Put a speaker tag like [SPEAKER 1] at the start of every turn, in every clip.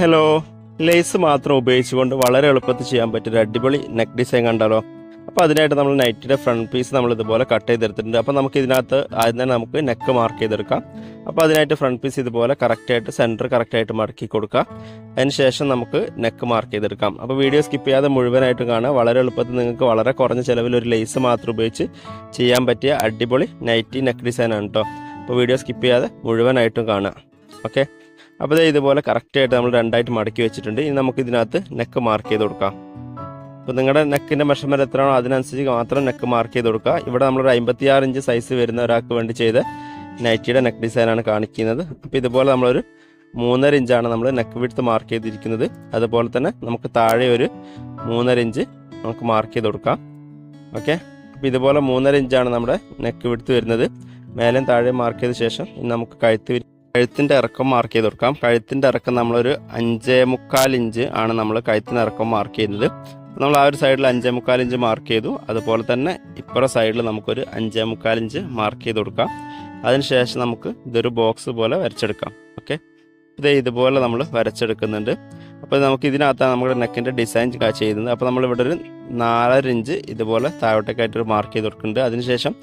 [SPEAKER 1] Hello. Lace മാത്രം ഉപയോഗിച്ചുകൊണ്ട് വളരെ എളുപ്പത്തിൽ ചെയ്യാൻ പറ്റിയ ഒരു അടിപൊളി നെക്ക് ഡിസൈൻ കണ്ടല്ലോ. അപ്പോൾ അതിനായിട്ട് നമ്മൾ നൈറ്റിയുടെ ഫ്രണ്ട് പീസ് നമ്മൾ ഇതുപോലെ കട്ട് ചെയ്തെടുത്തിട്ടുണ്ട്. അപ്പോൾ നമുക്ക് ഇതിനകത്ത് ആദ്യം തന്നെ നമുക്ക് നെക്ക് മാർക്ക് ചെയ്തെടുക്കാം. അപ്പോൾ അതിനായിട്ട് ഫ്രണ്ട് പീസ് ഇതുപോലെ കറക്റ്റായിട്ട് സെന്റർ കറക്റ്റായിട്ട് മടക്കി കൊടുക്കുക അതിന് ശേഷം നമുക്ക് നെക്ക് മാർക്ക് ചെയ്തെടുക്കാം. അപ്പോൾ വീഡിയോ സ്കിപ്പ് ചെയ്യാതെ മുഴുവനായിട്ട് കാണുക. വളരെ എളുപ്പത്തിൽ നിങ്ങൾക്ക് വളരെ കുറഞ്ഞ ചിലവിൽ ഒരു ലേസ് മാത്രം ഉപയോഗിച്ച് ചെയ്യാൻ പറ്റിയ അടിപൊളി നൈറ്റി നെക്ക് ഡിസൈനാണ് കേട്ടോ അപ്പോൾ വീഡിയോ സ്കിപ്പ് ചെയ്യാതെ മുഴുവനായിട്ടും കാണുക. ഓക്കെ അപ്പോൾ ഇതുപോലെ കറക്റ്റായിട്ട് നമ്മൾ രണ്ടായിട്ട് മടക്കി വെച്ചിട്ടുണ്ട്. ഇനി നമുക്ക് ഇതിനകത്ത് നെക്ക് മാർക്ക് ചെയ്ത് കൊടുക്കാം. അപ്പോൾ നിങ്ങളുടെ നെക്കിന്റെ മെഷർമെന്റ് എത്രയാണോ അതിനനുസരിച്ച് മാത്രം നെക്ക് മാർക്ക് ചെയ്ത് കൊടുക്കുക. ഇവിടെ നമ്മളൊരു അമ്പത്തിയാറ് ഇഞ്ച് സൈസ് വരുന്ന ഒരാൾക്ക് വേണ്ടി ചെയ്ത നൈറ്റിയുടെ നെക്ക് ഡിസൈനാണ് കാണിക്കുന്നത്. അപ്പോൾ ഇതുപോലെ നമ്മളൊരു മൂന്നര ഇഞ്ചാണ് നമ്മൾ നെക്ക് വിടുത്ത് മാർക്ക് ചെയ്തിരിക്കുന്നത്. അതുപോലെ തന്നെ നമുക്ക് താഴെ ഒരു മൂന്നര ഇഞ്ച് നമുക്ക് മാർക്ക് ചെയ്ത് കൊടുക്കാം. ഓക്കെ അപ്പോൾ ഇതുപോലെ മൂന്നര ഇഞ്ചാണ് നമ്മുടെ നെക്ക് വിടുത്ത് വരുന്നത്. മേലെയും താഴെ മാർക്ക് ചെയ്ത ശേഷം നമുക്ക് കഴുത്ത് കഴുത്തിന്റെ ഇറക്കം മാർക്ക് ചെയ്ത് കൊടുക്കാം. കഴുത്തിന്റെ ഇറക്കം നമ്മളൊരു അഞ്ചേ മുക്കാൽ ഇഞ്ച് ആണ് നമ്മൾ കഴുത്തിന്റെ ഇറക്കം മാർക്ക് ചെയ്യുന്നത്. നമ്മൾ ആ ഒരു സൈഡിൽ അഞ്ചേ മുക്കാൽ ഇഞ്ച് മാർക്ക് ചെയ്തു. അതുപോലെ തന്നെ ഇപ്പുറ സൈഡിൽ നമുക്കൊരു അഞ്ചേ മുക്കാൽ ഇഞ്ച് മാർക്ക് ചെയ്ത് കൊടുക്കാം. അതിനുശേഷം നമുക്ക് ഇതൊരു ബോക്സ് പോലെ വരച്ചെടുക്കാം. ഓക്കെ ഇത് ഇതുപോലെ നമ്മൾ വരച്ചെടുക്കുന്നുണ്ട്. അപ്പോൾ നമുക്ക് ഇതിനകത്താണ് നമ്മുടെ നെക്കിന്റെ ഡിസൈൻ ചെയ്യുന്നത്. അപ്പോൾ നമ്മൾ ഇവിടെ ഒരു നാലര ഇഞ്ച് ഇതുപോലെ താഴോട്ടേക്കായിട്ടൊരു മാർക്ക് ചെയ്ത് കൊടുക്കുന്നുണ്ട്. അതിനുശേഷം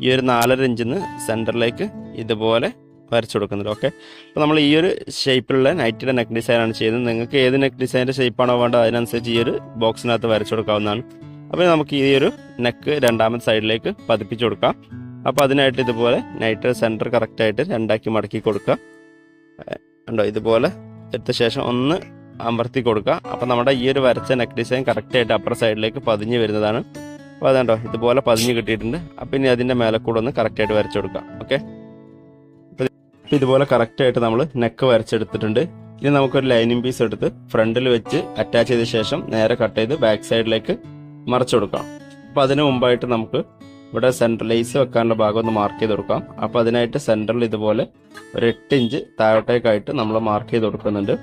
[SPEAKER 1] ഈ ഒരു നാലര ഇഞ്ചിന്ന് സെന്ററിലേക്ക് ഇതുപോലെ വരച്ചു കൊടുക്കുന്നത് ഓക്കെ അപ്പോൾ നമ്മൾ ഈ ഒരു ഷേപ്പിലുള്ള നൈറ്റിയുടെ നെക്ക് ഡിസൈനാണ് ചെയ്യുന്നത്. നിങ്ങൾക്ക് ഏത് നെക്ക് ഡിസൈന്റെ ഷേപ്പാണോ വേണ്ടത് അതിനനുസരിച്ച് ഈ ഒരു ബോക്സിനകത്ത് വരച്ചു കൊടുക്കാവുന്നതാണ്. അപ്പോൾ നമുക്ക് ഈ ഒരു നെക്ക് രണ്ടാമത്തെ സൈഡിലേക്ക് പതിപ്പിച്ച് കൊടുക്കാം. അപ്പോൾ അതിനായിട്ട് ഇതുപോലെ നൈറ്റ് സെന്റർ കറക്റ്റായിട്ട് രണ്ടാക്കി മടക്കി കൊടുക്കുക. ഉണ്ടോ ഇതുപോലെ എടുത്ത ശേഷം ഒന്ന് അമർത്തി കൊടുക്കുക. അപ്പോൾ നമ്മുടെ ഈ ഒരു വരച്ച നെക്ക് ഡിസൈൻ കറക്റ്റായിട്ട് അപ്പുറ സൈഡിലേക്ക് പതിഞ്ഞ് വരുന്നതാണ്. അപ്പോൾ അതുണ്ടോ ഇതുപോലെ പതിഞ്ഞ് കിട്ടിയിട്ടുണ്ട്. അപ്പോൾ ഇനി അതിന്റെ മേലെ കൂടെ ഒന്ന് കറക്റ്റായിട്ട് വരച്ചു കൊടുക്കുക. ഓക്കെ അപ്പോൾ ഇതുപോലെ കറക്റ്റായിട്ട് നമ്മൾ നെക്ക് വരച്ചെടുത്തിട്ടുണ്ട്. ഇനി നമുക്കൊരു ലൈനിങ് പീസ് എടുത്ത് ഫ്രണ്ടിൽ വെച്ച് അറ്റാച്ച് ചെയ്ത ശേഷം നേരെ കട്ട് ചെയ്ത് ബാക്ക് സൈഡിലേക്ക് മറച്ചു കൊടുക്കാം. അപ്പോൾ അതിന് മുമ്പായിട്ട് നമുക്ക് ഇവിടെ സെന്റർ ലേസ് വെക്കാനുള്ള ഭാഗം ഒന്ന് മാർക്ക് ചെയ്ത് കൊടുക്കാം. അപ്പോൾ അതിനായിട്ട് സെൻട്രൽ ഇതുപോലെ ഒരു എട്ട് ഇഞ്ച് താഴോട്ടേക്കായിട്ട് നമ്മൾ മാർക്ക് ചെയ്ത് കൊടുക്കുന്നുണ്ട്.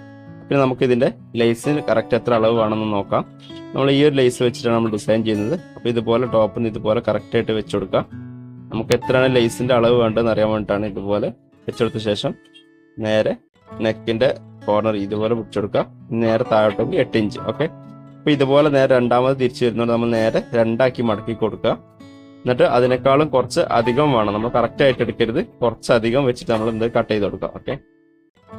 [SPEAKER 1] പിന്നെ നമുക്ക് ഇതിന്റെ ലേസിന് കറക്റ്റ് എത്ര അളവ് വേണമെന്ന് നോക്കാം. നമ്മൾ ഈ ഒരു ലൈസ് വെച്ചിട്ടാണ് നമ്മൾ ഡിസൈൻ ചെയ്യുന്നത്. അപ്പോൾ ഇതുപോലെ ടോപ്പിൽ നിന്ന് ഇതുപോലെ കറക്റ്റായിട്ട് വെച്ച് കൊടുക്കാം. നമുക്ക് എത്രയാണ് ലേസിന്റെ അളവ് വേണ്ടതെന്ന് അറിയാൻ വേണ്ടിയിട്ടാണ് ഇതുപോലെ വെച്ചെടുത്ത ശേഷം നേരെ നെക്കിന്റെ കോർണർ ഇതുപോലെ പിടിച്ചെടുക്കുക. നേരെ താഴോട്ടേക്ക് എട്ട് ഇഞ്ച് ഓക്കെ അപ്പോൾ ഇതുപോലെ നേരെ രണ്ടാമത് തിരിച്ചു വരുന്നോണ്ട് നമ്മൾ നേരെ രണ്ടാക്കി മടക്കി കൊടുക്കുക. എന്നിട്ട് അതിനേക്കാളും കുറച്ച് അധികം വേണം. നമ്മൾ കറക്റ്റ് ആയിട്ട് എടുക്കരുത്. കുറച്ച് അധികം വെച്ചിട്ട് നമ്മൾ എന്ത് കട്ട് ചെയ്ത് കൊടുക്കുക ഓക്കെ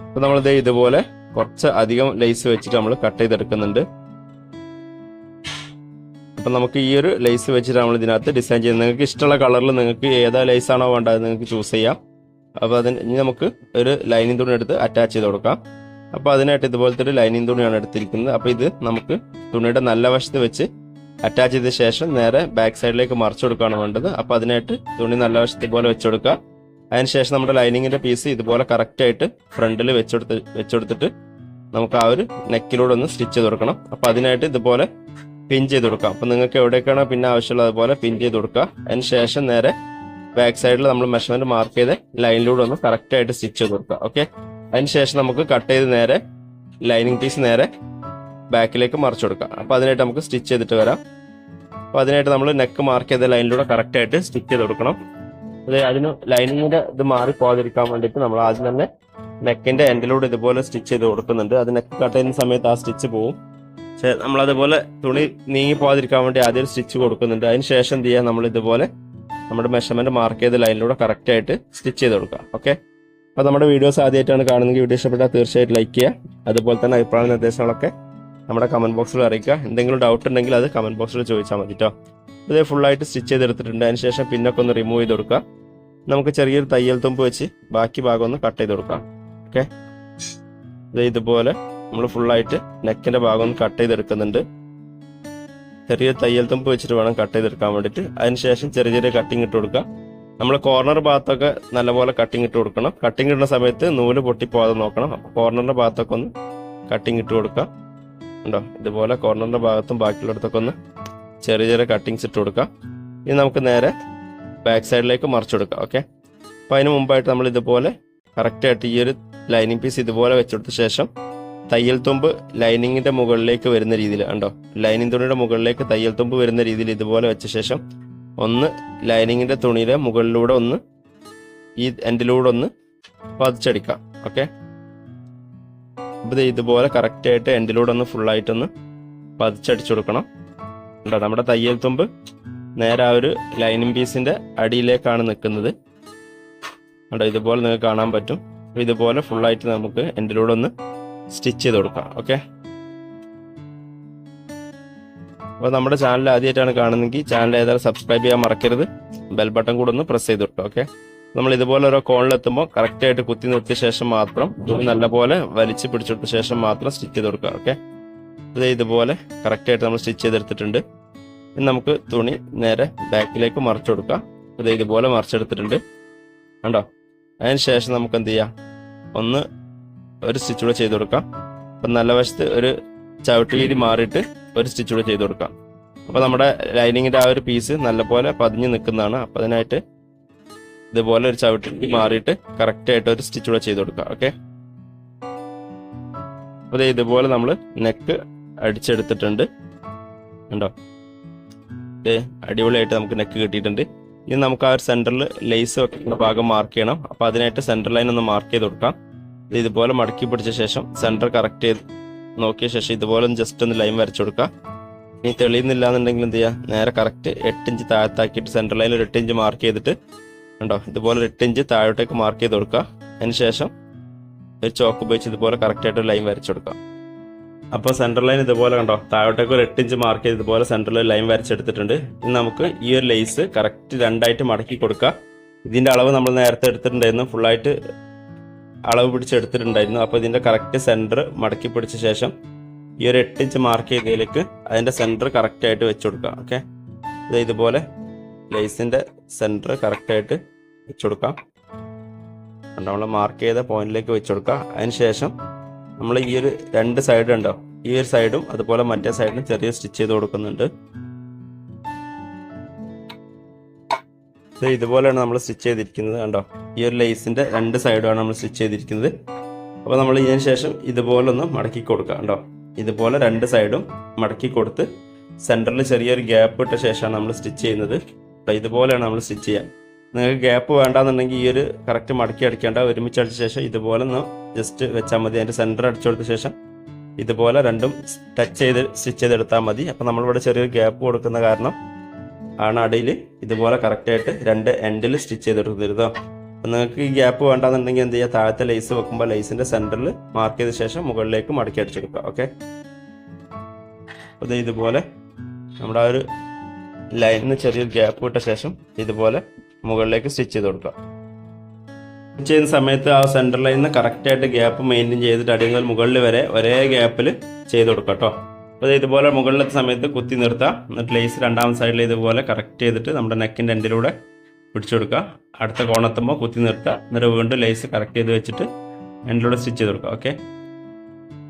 [SPEAKER 1] അപ്പോൾ നമ്മളിത് ഇതുപോലെ കുറച്ച് അധികം ലേസ് വെച്ചിട്ട് നമ്മൾ കട്ട് ചെയ്തെടുക്കുന്നുണ്ട് അപ്പം നമുക്ക് ഈ ഒരു ലേസ് വെച്ചിട്ട് നമ്മൾ ഇതിനകത്ത് ഡിസൈൻ ചെയ്യുന്നത്. നിങ്ങൾക്ക് ഇഷ്ടമുള്ള കളറിൽ നിങ്ങൾക്ക് ഏതാ ലേസ് ആണോ വേണ്ടത് നിങ്ങൾക്ക് ചൂസ് ചെയ്യാം. അപ്പോൾ അതിന് ഇനി നമുക്ക് ഒരു ലൈനിങ് തുണി എടുത്ത് അറ്റാച്ച് ചെയ്ത് കൊടുക്കാം. അപ്പോൾ അതിനായിട്ട് ഇതുപോലത്തെ ഒരു ലൈനിങ് തുണിയാണ് എടുത്തിരിക്കുന്നത്. അപ്പോൾ ഇത് നമുക്ക് തുണിയുടെ നല്ല വശത്ത് വെച്ച് അറ്റാച്ച് ചെയ്ത ശേഷം നേരെ ബാക്ക് സൈഡിലേക്ക് മറിച്ചു കൊടുക്കുകയാണ് വേണ്ടത്. അപ്പോൾ അതിനായിട്ട് തുണി നല്ല വശത്ത് പോലെ വെച്ച് കൊടുക്കുക. അതിനുശേഷം നമ്മുടെ ലൈനിങ്ങിന്റെ പീസ് ഇതുപോലെ കറക്റ്റ് ആയിട്ട് ഫ്രണ്ടിൽ വെച്ചെടുത്ത് വെച്ചെടുത്തിട്ട് നമുക്ക് ആ ഒരു നെക്കിലൂടെ ഒന്ന് സ്റ്റിച്ച് ചെയ്ത് കൊടുക്കണം. അപ്പോൾ അതിനായിട്ട് ഇതുപോലെ പിൻ ചെയ്ത് കൊടുക്കാം. അപ്പോൾ നിങ്ങൾക്ക് എവിടേക്കാണോ പിന്നെ ആവശ്യമുള്ളത് അതുപോലെ പിൻ ചെയ്ത് കൊടുക്കുക. അതിന് ശേഷം നേരെ ബാക്ക് സൈഡിൽ നമ്മൾ മെഷർമെന്റ് മാർക്ക് ചെയ്ത് ലൈനിലൂടെ ഒന്ന് കറക്റ്റ് ആയിട്ട് സ്റ്റിച്ച് ചെയ്ത് കൊടുക്കുക ഓക്കെ അതിനുശേഷം നമുക്ക് കട്ട് ചെയ്ത് നേരെ ലൈനിങ് പീസ് നേരെ ബാക്കിലേക്ക് മറിച്ചു കൊടുക്കാം അപ്പോൾ അതിനായിട്ട് നമുക്ക് സ്റ്റിച്ച് ചെയ്തിട്ട് വരാം. അപ്പോൾ അതിനായിട്ട് നമ്മൾ നെക്ക് മാർക്ക് ചെയ്ത ലൈനിലൂടെ കറക്റ്റ് ആയിട്ട് സ്റ്റിച്ച് ചെയ്ത് കൊടുക്കണം. അത് അതിന് ലൈനിങ്ങിന്റെ ഇത് മാറി പോകാതിരിക്കാൻ വേണ്ടിയിട്ട് നമ്മൾ ആദ്യം തന്നെ നെക്കിന്റെ എൻഡിലൂടെ ഇതുപോലെ സ്റ്റിച്ച് ചെയ്ത് കൊടുക്കുന്നുണ്ട്. അത് നെക്ക് കട്ട് ചെയ്യുന്ന സമയത്ത് ആ സ്റ്റിച്ച് പോവും. നമ്മൾ അതുപോലെ തുണി നീങ്ങി പോകാതിരിക്കാൻ വേണ്ടി ആദ്യം സ്റ്റിച്ച് കൊടുക്കുന്നുണ്ട്. അതിന് ശേഷം എന്ത് ചെയ്യാം? നമ്മൾ ഇതുപോലെ നമ്മുടെ മെഷർമെന്റ് മാർക്ക് ചെയ്ത ലൈനിലൂടെ കറക്റ്റ് ആയിട്ട് സ്റ്റിച്ച് ചെയ്ത് കൊടുക്കുക. ഓക്കെ അപ്പോൾ നമ്മുടെ വീഡിയോസ് ആദ്യമായിട്ടാണ് കാണുന്നെങ്കിൽ വീഡിയോ ഇഷ്ടപ്പെട്ടാൽ തീർച്ചയായിട്ടും ലൈക്ക് ചെയ്യുക. അതുപോലെ തന്നെ അഭിപ്രായ നിർദ്ദേശങ്ങളൊക്കെ നമ്മുടെ കമന്റ് ബോക്സിൽ അറിയിക്കുക. എന്തെങ്കിലും ഡൗട്ട് ഉണ്ടെങ്കിൽ അത് കമന്റ് ബോക്സിൽ ചോദിച്ചാൽ മതി കേട്ടോ ഇത് ഫുള്ളായിട്ട് സ്റ്റിച്ച് ചെയ്തെടുത്തിട്ടുണ്ട്. അതിന് ശേഷം പിന്നൊക്കെ ഒന്ന് റിമൂവ് ചെയ്ത് കൊടുക്കുക. നമുക്ക് ചെറിയൊരു തയ്യൽ തുമ്പ് വെച്ച് ബാക്കി ഭാഗം ഒന്ന് കട്ട് ചെയ്ത് കൊടുക്കാം. ഓക്കെ ഇത് ഇതുപോലെ നമ്മൾ ഫുള്ളായിട്ട് നെക്കിന്റെ ഭാഗം ഒന്ന് കട്ട് ചെയ്തെടുക്കുന്നുണ്ട്. ചെറിയൊരു തയ്യൽ തുമ്പ് വെച്ചിട്ട് വേണം കട്ട് ചെയ്തെടുക്കാൻ വേണ്ടിയിട്ട്. അതിനുശേഷം ചെറിയ ചെറിയ കട്ടിങ് ഇട്ട് കൊടുക്കുക. നമ്മൾ കോർണർ ഭാഗത്തൊക്കെ നല്ലപോലെ കട്ടിങ് ഇട്ട് കൊടുക്കണം. കട്ടിങ് ഇടുന്ന സമയത്ത് നൂൽ പൊട്ടിപ്പോകാതെ നോക്കണം. കോർണറിന്റെ ഭാഗത്തൊക്കെ ഒന്ന് കട്ടിങ് ഇട്ട് കൊടുക്കുക. ഉണ്ടോ ഇതുപോലെ കോർണറിന്റെ ഭാഗത്തും ബാക്കിയുള്ളിടത്തൊക്കെ ഒന്ന് ചെറിയ ചെറിയ കട്ടിങ്സ് ഇട്ട് കൊടുക്കുക. ഇനി നമുക്ക് നേരെ ബാക്ക് സൈഡിലേക്ക് മറിച്ചു കൊടുക്കാം ഓക്കെ അപ്പോൾ അതിന് മുമ്പായിട്ട് നമ്മൾ ഇതുപോലെ കറക്റ്റായിട്ട് ഈ ഒരു ലൈനിങ് പീസ് ഇതുപോലെ വെച്ചെടുത്ത ശേഷം തയ്യൽ തുമ്പ് ലൈനിങ്ങിന്റെ മുകളിലേക്ക് വരുന്ന രീതിയിൽ കണ്ടോ? ലൈനിങ് തുണിയുടെ മുകളിലേക്ക് തയ്യൽ തുമ്പ് വരുന്ന രീതിയിൽ ഇതുപോലെ വെച്ച ശേഷം ഒന്ന് ലൈനിങ്ങിന്റെ തുണിയുടെ മുകളിലൂടെ ഒന്ന് ഈ എൻഡിലൂടെ ഒന്ന് പതിച്ചടിക്കാം. ഓക്കെ അപ്പോൾ ഇതുപോലെ കറക്റ്റായിട്ട് എൻഡിലൂടെ ഒന്ന് ഫുള്ളായിട്ടൊന്ന് പതിച്ചടിച്ചു കൊടുക്കണം. ഉണ്ടോ നമ്മുടെ തയ്യൽ തുമ്പ് നേരെ ആ ഒരു ലൈനിങ് പീസിന്റെ അടിയിലേക്കാണ് നിൽക്കുന്നത്. ഉണ്ടോ ഇതുപോലെ നിങ്ങൾക്ക് കാണാൻ പറ്റും. ഇതുപോലെ ഫുള്ളായിട്ട് നമുക്ക് എൻഡിലൂടെ ഒന്ന് സ്റ്റിച്ച് ചെയ്ത് കൊടുക്കാം ഓക്കെ? അപ്പോൾ നമ്മുടെ ചാനൽ ആദ്യമായിട്ടാണ് കാണുന്നതെങ്കിൽ ചാനൽ ഏതായാലും സബ്സ്ക്രൈബ് ചെയ്യാൻ മറക്കരുത്. ബെൽ ബട്ടൺ കൂടെ ഒന്ന് പ്രസ് ചെയ്ത് കൊടുക്കാം ഓക്കെ? നമ്മൾ ഇതുപോലെ ഓരോ കോണിലെത്തുമ്പോൾ കറക്റ്റായിട്ട് കുത്തി നിർത്തിയ ശേഷം മാത്രം തുണി നല്ലപോലെ വലിച്ച് പിടിച്ചെടുത്ത ശേഷം മാത്രം സ്റ്റിച്ച് ചെയ്ത് കൊടുക്കുക ഓക്കെ? ഇത് ഇതുപോലെ കറക്റ്റായിട്ട് നമ്മൾ സ്റ്റിച്ച് ചെയ്തെടുത്തിട്ടുണ്ട്. ഇനി നമുക്ക് തുണി നേരെ ബാക്കിലേക്ക് മറിച്ചു കൊടുക്കാം. ഇത് ഇതുപോലെ മറിച്ചെടുത്തിട്ടുണ്ട് കണ്ടോ? അതിന് ശേഷം നമുക്ക് എന്ത് ചെയ്യാം? ഒന്ന് ഒരു സ്റ്റിച്ച് കൂടെ ചെയ്ത് കൊടുക്കാം. അപ്പം നല്ല വശത്ത് ഒരു ചവിട്ടി വീതി മാറിയിട്ട് ഒരു സ്റ്റിച്ച് കൂടെ ചെയ്ത് കൊടുക്കാം. അപ്പോൾ നമ്മുടെ ലൈനിങ്ങിന്റെ ആ ഒരു പീസ് നല്ലപോലെ പതിഞ്ഞ് നിൽക്കുന്നതാണ്. അപ്പം അതിനായിട്ട് ഇതുപോലെ ഒരു ചവിട്ടി മാറിയിട്ട് കറക്റ്റായിട്ട് ഒരു സ്റ്റിച്ച് കൂടെ ചെയ്ത് കൊടുക്കാം. ഓക്കെ അപ്പോൾ ഇതുപോലെ നമ്മൾ നെക്ക് അടിച്ചെടുത്തിട്ടുണ്ട്. കണ്ടോ? ദേ അടിപൊളിയായിട്ട് നമുക്ക് നെക്ക് കിട്ടിയിട്ടുണ്ട്. ഇനി നമുക്ക് ആ ഒരു സെന്ററിൽ ലേസ് ഭാഗം മാർക്ക് ചെയ്യണം. അപ്പോൾ അതിനായിട്ട് സെന്റർ ലൈൻ ഒന്ന് മാർക്ക് ചെയ്ത് കൊടുക്കാം. ഇതുപോലെ മടക്കി പിടിച്ച ശേഷം സെന്റർ കറക്റ്റ് ചെയ്ത് നോക്കിയ ശേഷം ഇതുപോലെ ജസ്റ്റ് ഒന്ന് ലൈൻ വരച്ചു കൊടുക്കുക ഇനി തെളിയുന്നില്ല എന്നുണ്ടെങ്കിൽ എന്ത് ചെയ്യുക നേരെ കറക്റ്റ് എട്ട് ഇഞ്ച് താഴത്താക്കിയിട്ട് സെന്റർ ലൈനിൽ ഒരു എട്ട് ഇഞ്ച് മാർക്ക് ചെയ്തിട്ട് ഉണ്ടോ ഇതുപോലെ ഒരു എട്ട് ഇഞ്ച് താഴോട്ടേക്ക് മാർക്ക് ചെയ്ത് കൊടുക്കുക അതിന് ശേഷം ഒരു ചോക്ക് ഉപയോഗിച്ച് ഇതുപോലെ കറക്റ്റായിട്ട് ലൈൻ വരച്ചു കൊടുക്കുക അപ്പോൾ സെൻട്രൽ ലൈൻ ഇതുപോലെ കണ്ടോ? താഴോട്ടേക്ക് ഒരു എട്ട് ഇഞ്ച് മാർക്ക് ചെയ്ത് ഇതുപോലെ സെൻട്രൽ ലൈൻ വരച്ചെടുത്തിട്ടുണ്ട് ഇനി നമുക്ക് ഈ ഒരു ലേസ് കറക്റ്റ് രണ്ടായിട്ട് മടക്കി കൊടുക്കുക ഇതിന്റെ അളവ് നമ്മൾ നേരത്തെ എടുത്തിട്ടുണ്ടായിരുന്നു. ഫുള്ളായിട്ട് അളവ് പിടിച്ചെടുത്തിട്ടുണ്ടായിരുന്നു. അപ്പോൾ ഇതിന്റെ കറക്റ്റ് സെന്റർ മടക്കി പിടിച്ച ശേഷം ഈ ഒരു എട്ട് ഇഞ്ച് മാർക്ക് ചെയ്തതിലേക്ക് അതിന്റെ സെന്റർ കറക്റ്റായിട്ട് വെച്ച് കൊടുക്കാം ഓക്കെ ഇത് ഇതുപോലെ ലേസിന്റെ സെന്റർ കറക്റ്റായിട്ട് വെച്ച് കൊടുക്കാം നമ്മൾ മാർക്ക് ചെയ്ത പോയിന്റിലേക്ക് വെച്ച് കൊടുക്കുക. അതിന് ശേഷം നമ്മൾ ഈ ഒരു രണ്ട് സൈഡ് ഉണ്ടോ? ഈ ഒരു സൈഡും അതുപോലെ മറ്റേ സൈഡിലും ചെറിയ സ്റ്റിച്ച് ചെയ്ത് കൊടുക്കുന്നുണ്ട്. ഇതുപോലെയാണ് നമ്മൾ സ്റ്റിച്ച് ചെയ്തിരിക്കുന്നത് കണ്ടോ? ഈ ഒരു ലേസിന്റെ രണ്ട് സൈഡുമാണ് നമ്മൾ സ്റ്റിച്ച് ചെയ്തിരിക്കുന്നത്. അപ്പോൾ നമ്മൾ ഇതിന് ശേഷം ഇതുപോലെ ഒന്ന് മടക്കി കൊടുക്കുക കണ്ടോ? ഇതുപോലെ രണ്ട് സൈഡും മടക്കി കൊടുത്ത് സെന്ററിൽ ചെറിയൊരു ഗ്യാപ്പ് ഇട്ട ശേഷമാണ് നമ്മൾ സ്റ്റിച്ച് ചെയ്യുന്നത്. അപ്പോൾ ഇതുപോലെയാണ് നമ്മൾ സ്റ്റിച്ച് ചെയ്യുക നിങ്ങൾക്ക് ഗ്യാപ്പ് വേണ്ടാന്നുണ്ടെങ്കിൽ ഈ ഒരു കറക്റ്റ് മടക്കി അടിക്കേണ്ട ഒരുമിച്ച് അടിച്ച ശേഷം ഇതുപോലെ ഒന്ന് ജസ്റ്റ് വെച്ചാൽ മതി. അതിന്റെ സെന്റർ അടിച്ചു കൊടുത്ത ശേഷം ഇതുപോലെ രണ്ടും ടച്ച് ചെയ്ത് സ്റ്റിച്ച് ചെയ്തെടുത്താൽ മതി. അപ്പോൾ നമ്മളിവിടെ ചെറിയൊരു ഗ്യാപ്പ് കൊടുക്കുന്ന കാരണം ആണ് അടിയിൽ ഇതുപോലെ കറക്റ്റായിട്ട് രണ്ട് എൻഡിൽ സ്റ്റിച്ച് ചെയ്തെടുക്കരുതോ അപ്പം നിങ്ങൾക്ക് ഈ ഗ്യാപ്പ് വേണ്ടാന്നുണ്ടെങ്കിൽ എന്ത് ചെയ്യുക താഴത്തെ ലൈസ് വെക്കുമ്പോൾ ലൈസിന്റെ സെന്ററിൽ മാർക്ക് ചെയ്ത ശേഷം മുകളിലേക്ക് മടക്കി അടിച്ചെടുക്കുക ഓക്കെ അപ്പോൾ ഇതുപോലെ നമ്മുടെ ആ ഒരു ലൈനിന് ചെറിയൊരു ഗ്യാപ്പ് വിട്ട ശേഷം ഇതുപോലെ മുകളിലേക്ക് സ്റ്റിച്ച് ചെയ്ത് കൊടുക്കുക. സ്റ്റിച്ച് ചെയ്യുന്ന സമയത്ത് ആ സെന്റർ ലൈനിൽ കറക്റ്റായിട്ട് ഗ്യാപ്പ് മെയിന്റെയിൻ ചെയ്തിട്ട് അടി മുതൽ മുകളിൽ വരെ ഒരേ ഗ്യാപ്പിൽ ചെയ്ത് കൊടുക്കുക കേട്ടോ? അപ്പോൾ ഇതുപോലെ മുകളിലത്തെ സമയത്ത് കുത്തി നിർത്താം. എന്നിട്ട് ലേസ് രണ്ടാമത്തെ സൈഡിൽ ഇതുപോലെ കറക്റ്റ് ചെയ്തിട്ട് നമ്മുടെ നെക്കിന്റെ എൻഡിലൂടെ പിടിച്ചു കൊടുക്കുക. അടുത്ത കോണെത്തുമ്പോൾ കുത്തി നിർത്തുക. എന്നിട്ട് വീണ്ടും ലേസ് കറക്റ്റ് ചെയ്ത് വെച്ചിട്ട് എൻഡിലൂടെ സ്റ്റിച്ച് ചെയ്ത് കൊടുക്കുക. ഓക്കെ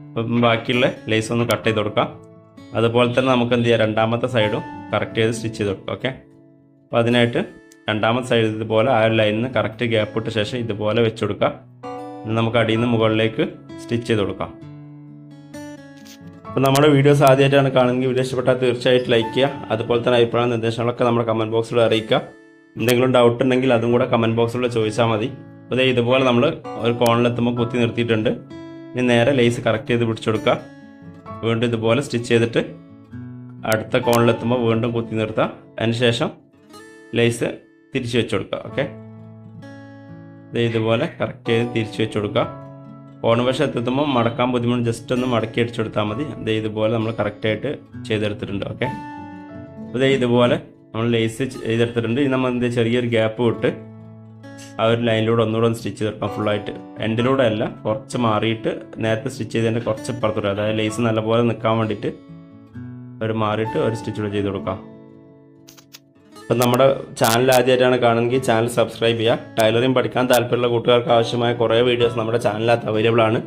[SPEAKER 1] അപ്പം ബാക്കിയുള്ള ലേസ് ഒന്ന് കട്ട് ചെയ്ത് കൊടുക്കാം. അതുപോലെ തന്നെ നമുക്ക് എന്ത് ചെയ്യാം? രണ്ടാമത്തെ സൈഡും കറക്റ്റ് ചെയ്ത് സ്റ്റിച്ച് ചെയ്ത് കൊടുക്കുക ഓക്കെ അപ്പോൾ അതിനായിട്ട് രണ്ടാമത്തെ സൈഡ് ഇതുപോലെ ആ ഒരു ലൈനിൽ നിന്ന് കറക്റ്റ് ഗ്യാപ്പ് ഇട്ട ശേഷം ഇതുപോലെ വെച്ച് കൊടുക്കുക നമുക്ക് അടിയിൽ നിന്ന് മുകളിലേക്ക് സ്റ്റിച്ച് ചെയ്ത് കൊടുക്കാം. അപ്പോൾ നമ്മുടെ വീഡിയോസ് ആദ്യമായിട്ടാണ് കാണുമെങ്കിൽ വീഡിയോ ഇഷ്ടപ്പെട്ടാൽ തീർച്ചയായിട്ടും ലൈക്ക് ചെയ്യുക. അതുപോലെ തന്നെ അഭിപ്രായ നിർദ്ദേശങ്ങളൊക്കെ നമ്മുടെ കമന്റ് ബോക്സിൽ അറിയിക്കുക. എന്തെങ്കിലും ഡൗട്ട് ഉണ്ടെങ്കിൽ അതും കൂടെ കമന്റ് ബോക്സിൽ ചോദിച്ചാൽ മതി. അപ്പോൾ ദേ ഇതുപോലെ നമ്മൾ ഒരു കോണിലെത്തുമ്പോൾ കുത്തി നിർത്തിയിട്ടുണ്ട്. ഇനി നേരെ ലേസ് കറക്റ്റ് ചെയ്ത് പിടിച്ചു കൊടുക്കുക. വീണ്ടും ഇതുപോലെ സ്റ്റിച്ച് ചെയ്തിട്ട് അടുത്ത കോണിലെത്തുമ്പോൾ വീണ്ടും കുത്തി നിർത്തുക. അതിനുശേഷം ലേസ് തിരിച്ചു വെച്ച് കൊടുക്കുക. ഓക്കെ ഇതുപോലെ കറക്റ്റ് ചെയ്ത് തിരിച്ചു വെച്ച് കൊടുക്കുക. കോണുവശം എത്തുമ്പോൾ മടക്കാൻ ബുദ്ധിമുട്ട് ജസ്റ്റ് ഒന്ന് മടക്കി അടിച്ചു കൊടുത്താൽ മതി. ദേ ഇതുപോലെ നമ്മൾ കറക്റ്റായിട്ട് ചെയ്തെടുത്തിട്ടുണ്ട് ഓക്കെ അപ്പോൾ ഇതുപോലെ നമ്മൾ ലേസ് ചെയ്തെടുത്തിട്ടുണ്ട്. ഇനി നമ്മൾ എന്താ ചെറിയൊരു ഗ്യാപ്പ് വിട്ട് ആ ഒരു ലൈനിലൂടെ ഒന്നുകൂടെ ഒന്ന് സ്റ്റിച്ച് ചെയ്തെടുക്കാം ഫുള്ളായിട്ട് എൻഡിലൂടെ അല്ല കുറച്ച് മാറിയിട്ട് നേരത്തെ സ്റ്റിച്ച് ചെയ്തതിന്റെ കുറച്ച് ഇപ്പുറത്തൂടെ. അതായത് ലേസ് നല്ലപോലെ നിൽക്കാൻ വേണ്ടിയിട്ട് ഒരു മാറിയിട്ട് ഒരു സ്റ്റിച്ച് കൂടെ ചെയ്ത് കൊടുക്കാം. അപ്പം നമ്മുടെ ചാനൽ ആദ്യമായിട്ടാണ് കാണുമെങ്കിൽ ചാനൽ സബ്സ്ക്രൈബ് ചെയ്യുക. ടൈലറിംഗ് പഠിക്കാൻ താല്പര്യമുള്ള കൂട്ടുകാർക്ക് ആവശ്യമായ കുറേ വീഡിയോസ് നമ്മുടെ ചാനലിനകത്ത് അവൈലബിൾ ആണ്.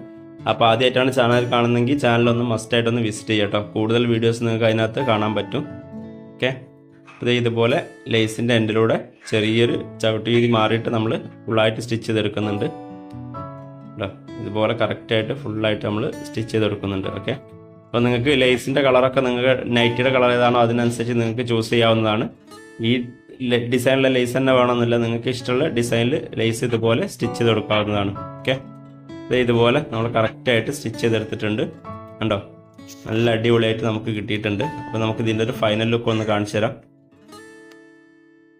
[SPEAKER 1] അപ്പോൾ ആദ്യമായിട്ടാണ് ചാനൽ കാണുന്നതെങ്കിൽ ചാനലൊന്ന് മസ്റ്റായിട്ടൊന്ന് വിസിറ്റ് ചെയ്യട്ടോ കൂടുതൽ വീഡിയോസ് നിങ്ങൾക്ക് അതിനകത്ത് കാണാൻ പറ്റും. ഓക്കെ അപ്പോൾ ഇതുപോലെ ലേസിന്റെ എൻഡിലൂടെ ചെറിയൊരു ചവിട്ടി രീതി മാറിയിട്ട് നമ്മൾ ഫുള്ളായിട്ട് സ്റ്റിച്ച് ചെയ്തെടുക്കുന്നുണ്ട്. കേട്ടോ ഇതുപോലെ കറക്റ്റായിട്ട് ഫുള്ളായിട്ട് നമ്മൾ സ്റ്റിച്ച് ചെയ്തെടുക്കുന്നുണ്ട്. ഓക്കെ അപ്പോൾ നിങ്ങൾക്ക് ലേസിന്റെ കളറൊക്കെ നിങ്ങൾക്ക് നൈറ്റിയുടെ കളർ ഏതാണോ അതിനനുസരിച്ച് നിങ്ങൾക്ക് ചൂസ് ചെയ്യാവുന്നതാണ്. ഈ ഡിസൈനിലെ ലേസ് തന്നെ വേണമെന്നില്ല. നിങ്ങൾക്ക് ഇഷ്ടമുള്ള ഡിസൈനിൽ ലേസ് ഇതുപോലെ സ്റ്റിച്ച് ചെയ്ത് കൊടുക്കാവുന്നതാണ്. ഓക്കെ ഇതുപോലെ നമ്മൾ കറക്റ്റായിട്ട് സ്റ്റിച്ച് ചെയ്തെടുത്തിട്ടുണ്ട്. കണ്ടോ? നല്ല അടിപൊളിയായിട്ട് നമുക്ക് കിട്ടിയിട്ടുണ്ട്. അപ്പോൾ നമുക്ക് ഇതിന്റെ ഒരു ഫൈനൽ ലുക്ക് ഒന്ന് കാണിച്ചു തരാം.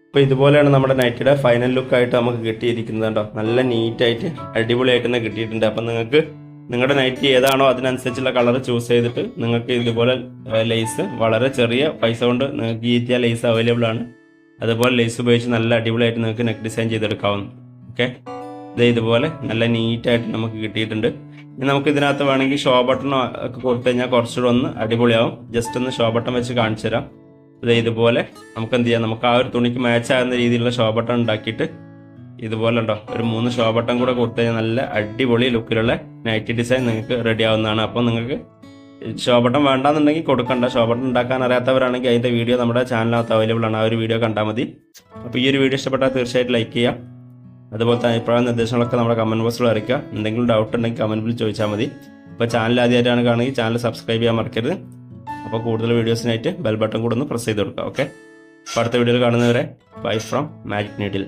[SPEAKER 1] അപ്പോൾ ഇതുപോലെയാണ് നമ്മുടെ നൈറ്റിയുടെ ഫൈനൽ ലുക്കായിട്ട് നമുക്ക് കിട്ടിയിരിക്കുന്നത് കേട്ടോ നല്ല നീറ്റായിട്ട് അടിപൊളിയായിട്ട് തന്നെ കിട്ടിയിട്ടുണ്ട്. അപ്പം നിങ്ങൾക്ക് നിങ്ങളുടെ നൈറ്റി ഏതാണോ അതിനനുസരിച്ചുള്ള കളർ ചൂസ് ചെയ്തിട്ട് നിങ്ങൾക്ക് ഇതുപോലെ ലേസ് വളരെ ചെറിയ പൈസ കൊണ്ട് നിങ്ങൾക്ക് ഈറ്റിയ ലേസ് അവൈലബിൾ ആണ്. അതുപോലെ ലേസ് ഉപയോഗിച്ച് നല്ല അടിപൊളിയായിട്ട് നിങ്ങൾക്ക് നെക്ക് ഡിസൈൻ ചെയ്തെടുക്കാവുന്നു ഓക്കെ ഇത് ഇതുപോലെ നല്ല നീറ്റായിട്ട് നമുക്ക് കിട്ടിയിട്ടുണ്ട്. ഇനി നമുക്ക് ഇതിനകത്ത് വേണമെങ്കിൽ ഷോ ബട്ടണോ ഒക്കെ കൊടുത്തു കഴിഞ്ഞാൽ കുറച്ചുകൂടെ ഒന്ന് അടിപൊളിയാവും. ജസ്റ്റ് ഒന്ന് ഷോ ബട്ടൺ വെച്ച് കാണിച്ചു തരാം ഇത് ഇതുപോലെ നമുക്ക് എന്ത് ചെയ്യാം? നമുക്ക് ആ ഒരു തുണിക്ക് മാച്ച് ആകുന്ന രീതിയിലുള്ള ഷോ ബട്ടൺ ഉണ്ടാക്കിയിട്ട് ഇതുപോലെ ഉണ്ടോ ഒരു മൂന്ന് ഷോ കൂടെ കൊടുത്തു കഴിഞ്ഞാൽ നല്ല അടിപൊളി ലുക്കിലുള്ള നൈറ്റി ഡിസൈൻ നിങ്ങൾക്ക് റെഡി ആവുന്നതാണ്. അപ്പോൾ നിങ്ങൾക്ക് ഷോ ബട്ടൺ വേണ്ടാന്നുണ്ടെങ്കിൽ കൊടുക്കണ്ട. ഷോ ബട്ടൺ ഉണ്ടാക്കാൻ അറിയാത്തവരാണെങ്കിൽ അതിന്റെ വീഡിയോ നമ്മുടെ ചാനലിനകത്ത് അവൈലബിൾ ആണ്. ആ ഒരു വീഡിയോ കണ്ടാൽ മതി. അപ്പോൾ ഈ ഒരു വീഡിയോ ഇഷ്ടപ്പെട്ടാൽ തീർച്ചയായിട്ടും ലൈക്ക് ചെയ്യാം അതുപോലെ തന്നെ അഭിപ്രായ നിർദ്ദേശങ്ങളൊക്കെ നമ്മുടെ കമന്റ് ബോക്സിൽ അറിയിക്കുക. എന്തെങ്കിലും ഡൗട്ട് ഉണ്ടെങ്കിൽ കമന്റിൽ ചോദിച്ചാൽ മതി. അപ്പോൾ ചാനൽ ആദ്യമായിട്ടാണ് കാണുകയും ചാനൽ സബ്സ്ക്രൈബ് ചെയ്യാൻ മറക്കരുത്. അപ്പോൾ കൂടുതൽ വീഡിയോസിനായിട്ട് ബെൽ ബട്ടൺ കൂടെ ഒന്ന് പ്രസ് ചെയ്ത് കൊടുക്കുക. ഓക്കെ അപ്പോൾ അടുത്ത വീഡിയോയിൽ കാണുന്നവരെ ബൈ ഫ്രം മാജിക് നീഡിൽ